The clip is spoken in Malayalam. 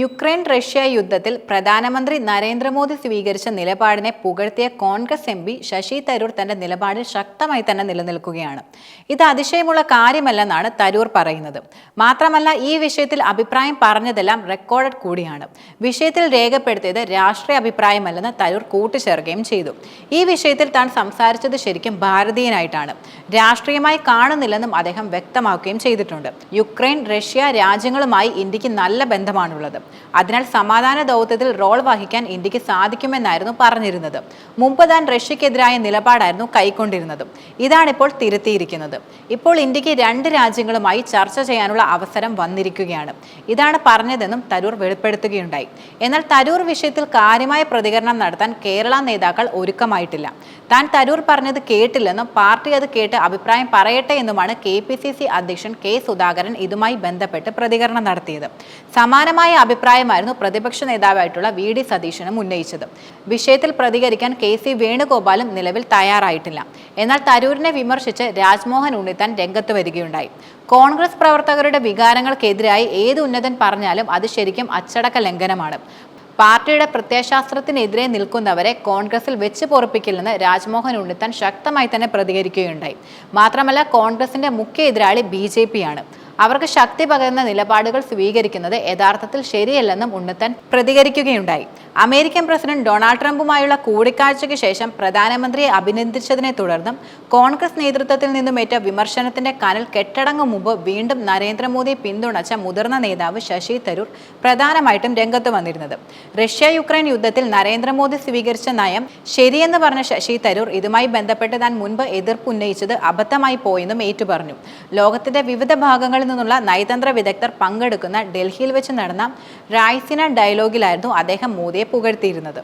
യുക്രൈൻ റഷ്യ യുദ്ധത്തിൽ പ്രധാനമന്ത്രി നരേന്ദ്രമോദി സ്വീകരിച്ച നിലപാടിനെ പുകഴ്ത്തിയ Congress M P Shashi Tharoor തന്റെ നിലപാടിൽ ശക്തമായി തന്നെ നിലനിൽക്കുകയാണ്. ഇത് അതിശയമുള്ള കാര്യമല്ലെന്നാണ് തരൂർ പറയുന്നത്. മാത്രമല്ല ഈ വിഷയത്തിൽ അഭിപ്രായം പറഞ്ഞതെല്ലാം റെക്കോർഡഡ് കൂടിയാണ്. വിഷയത്തിൽ രേഖപ്പെടുത്തിയത് രാഷ്ട്രീയ അഭിപ്രായമല്ലെന്ന് തരൂർ കൂട്ടിച്ചേർക്കുകയും ചെയ്തു. ഈ വിഷയത്തിൽ താൻ സംസാരിച്ചത് ശരിക്കും ഭാരതീയനായിട്ടാണ്. രാഷ്ട്രീയമായി കാണുന്നില്ലെന്നും അദ്ദേഹം വ്യക്തമാക്കുകയും ചെയ്തിട്ടുണ്ട്. യുക്രൈൻ റഷ്യ രാജ്യങ്ങളുമായി ഇന്ത്യയ്ക്ക് നല്ല ബന്ധമാണുള്ളത്. അതിനാൽ സമാധാന ദൗത്യത്തിൽ റോൾ വഹിക്കാൻ ഇന്ത്യയ്ക്ക് സാധിക്കുമെന്നായിരുന്നു പറഞ്ഞിരുന്നത്. മുമ്പ് താൻ റഷ്യക്കെതിരായ നിലപാടായിരുന്നു കൈക്കൊണ്ടിരുന്നത്. ഇതാണിപ്പോൾ തിരുത്തിയിരിക്കുന്നത്. ഇപ്പോൾ ഇന്ത്യയ്ക്ക് രണ്ട് രാജ്യങ്ങളുമായി ചർച്ച ചെയ്യാനുള്ള അവസരം വന്നിരിക്കുകയാണ്. ഇതാണ് പറഞ്ഞതെന്നും തരൂർ വെളിപ്പെടുത്തുകയുണ്ടായി. എന്നാൽ തരൂർ വിഷയത്തിൽ കാര്യമായ പ്രതികരണം നടത്താൻ കേരള നേതാക്കൾ ഒരുക്കമായിട്ടില്ല. താൻ തരൂർ പറഞ്ഞത് കേട്ടില്ലെന്നും പാർട്ടി അത് കേട്ട് അഭിപ്രായം പറയട്ടെ എന്നുമാണ് കെ പി സി സി അധ്യക്ഷൻ കെ സുധാകരൻ ഇതുമായി ബന്ധപ്പെട്ട് പ്രതികരണം നടത്തിയത്. സമാനമായ അഭിപ്രായമായിരുന്നു പ്രതിപക്ഷ നേതാവായിട്ടുള്ള വി ഡി സതീശനും ഉന്നയിച്ചത്. വിഷയത്തിൽ പ്രതികരിക്കാൻ കെ സി വേണുഗോപാലും നിലവിൽ തയ്യാറായിട്ടില്ല. എന്നാൽ തരൂരിനെ വിമർശിച്ച് രാജ്മോഹൻ ഉണ്ണിത്താൻ രംഗത്ത് വരികയുണ്ടായി. കോൺഗ്രസ് പ്രവർത്തകരുടെ വികാരങ്ങൾക്കെതിരായി ഏത് ഉന്നതൻ പറഞ്ഞാലും അത് ശരിക്കും അച്ചടക്ക ലംഘനമാണ്. പാർട്ടിയുടെ പ്രത്യയശാസ്ത്രത്തിനെതിരെ നിൽക്കുന്നവരെ കോൺഗ്രസിൽ വെച്ച് പൊറപ്പിക്കില്ലെന്ന് രാജ്മോഹൻ ഉണ്ണിത്താൻ ശക്തമായി തന്നെ പ്രതികരിക്കുകയുണ്ടായി. മാത്രമല്ല കോൺഗ്രസിന്റെ മുഖ്യ എതിരാളി ബി ജെ പിയാണ് അവർക്ക് ശക്തി പകരുന്ന നിലപാടുകൾ സ്വീകരിക്കുന്നത് യഥാർത്ഥത്തിൽ ശരിയല്ലെന്നും ഉണ്ണിത്താൻ പ്രതികരിക്കുകയുണ്ടായി. അമേരിക്കൻ പ്രസിഡന്റ് ഡൊണാൾഡ് ട്രംപുമായുള്ള കൂടിക്കാഴ്ചയ്ക്ക് ശേഷം പ്രധാനമന്ത്രിയെ അഭിനന്ദിച്ചതിനെ തുടർന്നും കോൺഗ്രസ് നേതൃത്വത്തിൽ നിന്നും ഏറ്റ വിമർശനത്തിന്റെ കനൽ കെട്ടടങ്ങും മുമ്പ് വീണ്ടും നരേന്ദ്രമോദിയെ പിന്തുണച്ച മുതിർന്ന നേതാവ് ശശി തരൂർ പ്രധാനമായിട്ടും രംഗത്ത് വന്നിരുന്നത്. റഷ്യ യുക്രൈൻ യുദ്ധത്തിൽ നരേന്ദ്രമോദി സ്വീകരിച്ച നയം ശരിയെന്ന് പറഞ്ഞ ശശി തരൂർ ഇതുമായി ബന്ധപ്പെട്ട് താൻ മുൻപ് എതിർപ്പ് ഉന്നയിച്ചത് അബദ്ധമായി പോയെന്നും ഏറ്റുപറഞ്ഞു. ലോകത്തിന്റെ വിവിധ ഭാഗങ്ങളിൽ നിന്നുള്ള നയതന്ത്ര വിദഗ്ധർ പങ്കെടുക്കുന്ന ഡൽഹിയിൽ വെച്ച് നടന്ന റായ്സിന ഡയലോഗിലായിരുന്നു അദ്ദേഹം മോദിയെ പുകഴ്ത്തിയിരുന്നത്